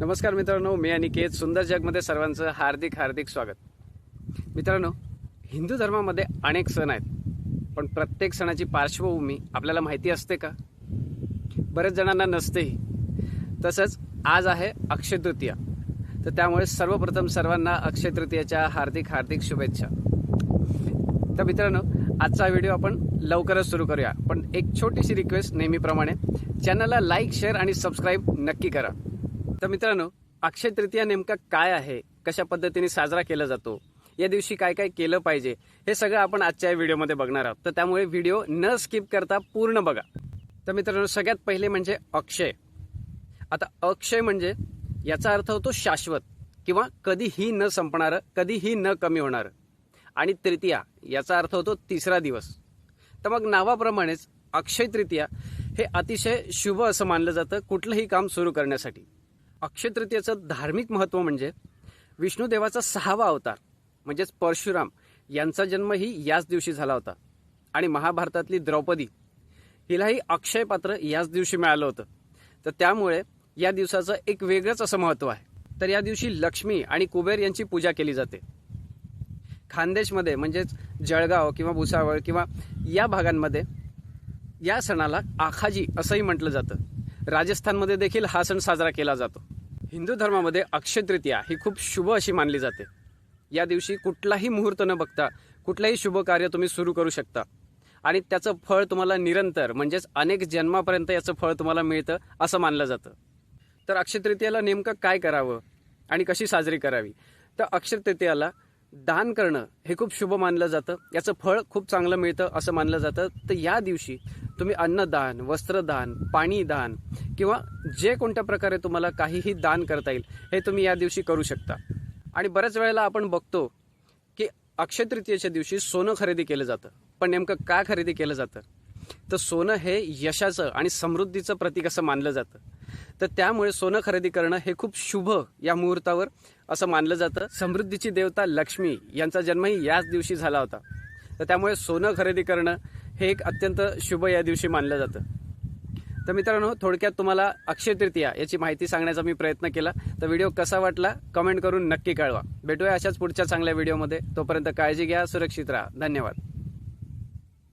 नमस्कार मित्रांनो मी अनिकेत सुंदर जगमध्ये सर्वांचं हार्दिक हार्दिक स्वागत. मित्रांनो हिंदू धर्मामध्ये अनेक सण आहेत पण प्रत्येक सणाची पार्श्वभूमी आपल्याला माहिती असते का? बरेच जणांना नसतेही. तसंच आज आहे अक्षय तृतीया. तर त्यामुळे सर्वप्रथम सर्वांना अक्षय तृतीयाच्या हार्दिक हार्दिक शुभेच्छा. तर मित्रांनो आजचा व्हिडिओ आपण लवकरच सुरू करूया पण एक छोटीशी रिक्वेस्ट नेहमीप्रमाणे. चॅनलला लाईक शेअर आणि सबस्क्राईब नक्की करा. तर मित्रांनो अक्षय तृतीया नेमका काय आहे? कशा पद्धतीने साजरा केला जातो? या दिवशी काय काय केलं पाहिजे? हे सगळं आपण आजच्या या व्हिडिओमध्ये बघणार आहोत. तर त्यामुळे व्हिडिओ न स्किप करता पूर्ण बघा. तर मित्रांनो सगळ्यात पहिले म्हणजे अक्षय. आता अक्षय म्हणजे याचा अर्थ होतो शाश्वत किंवा कधीही न संपणारं कधीही न कमी होणारं. आणि तृतीया याचा अर्थ होतो तिसरा दिवस. तर मग नावाप्रमाणेच अक्षय तृतीया हे अतिशय शुभ असं मानलं जातं कुठलंही काम सुरू करण्यासाठी. अक्षयतृतीयेचं धार्मिक महत्त्व म्हणजे विष्णुदेवाचा सहावा अवतार म्हणजेच परशुराम यांचा जन्मही याच दिवशी झाला होता. आणि महाभारतातली द्रौपदी हिलाही अक्षय पात्र याच दिवशी मिळालं होतं. तर त्यामुळे या दिवसाचं एक वेगळंच असं महत्त्व आहे. तर या दिवशी लक्ष्मी आणि कुबेर यांची पूजा केली जाते. खानदेशमध्ये म्हणजेच जळगाव किंवा भुसावळ किंवा या भागांमध्ये या सणाला आखाजी असंही म्हटलं जातं. राजस्थानमध्ये देखील हा सण साजरा केला जातो. हिंदू धर्मामध्ये अक्षयतृतीया ही खूप शुभ अशी मानली जाते. या दिवशी कुठलाही मुहूर्त न बघता कुठलंही शुभ कार्य तुम्ही सुरू करू शकता. आणि त्याचं फळ तुम्हाला निरंतर म्हणजेच अनेक जन्मापर्यंत याचं फळ तुम्हाला मिळतं असं मानलं जातं. तर अक्षय तृतीयाला नेमकं काय करावं आणि कशी साजरी करावी? तर अक्षयतृतीयाला दान करणं हे खूप शुभ मानलं जातं. याचं फळ खूप चांगलं मिळतं असं मानलं जातं. तर या दिवशी तुम्ही अन्नदान वस्त्रदान पाणीदान किंवा जे कोणत्या प्रकारे तुम्हाला काहीही दान करता येईल हे तुम्ही या दिवशी करू शकता. आणि बऱ्याच वेळेला आपण बघतो की अक्षय तृतीयेच्या दिवशी सोनं खरेदी केलं जातं. पण नेमकं का खरेदी केलं जातं? तर सोनं हे यशाचं आणि समृद्धीचं प्रतीक असं मानलं जातं. तर त्यामुळे सोनं खरेदी करणं हे खूप शुभ या मुहूर्तावर असं मानलं जातं. समृद्धीची देवता लक्ष्मी यांचा जन्मही याच दिवशी झाला होता. तर त्यामुळे सोनं खरेदी करणं हे एक अत्यंत शुभ या दिवशी मानलं जातं. तर मित्रांनो थोडक्यात तुम्हाला अक्षय तृतीया याची माहिती सांगण्याचा मी प्रयत्न केला. तर व्हिडिओ कसा वाटला कमेंट करून नक्की कळवा. भेटूया अशाच पुढच्या चांगल्या व्हिडिओमध्ये. तोपर्यंत काळजी घ्या सुरक्षित राहा. धन्यवाद.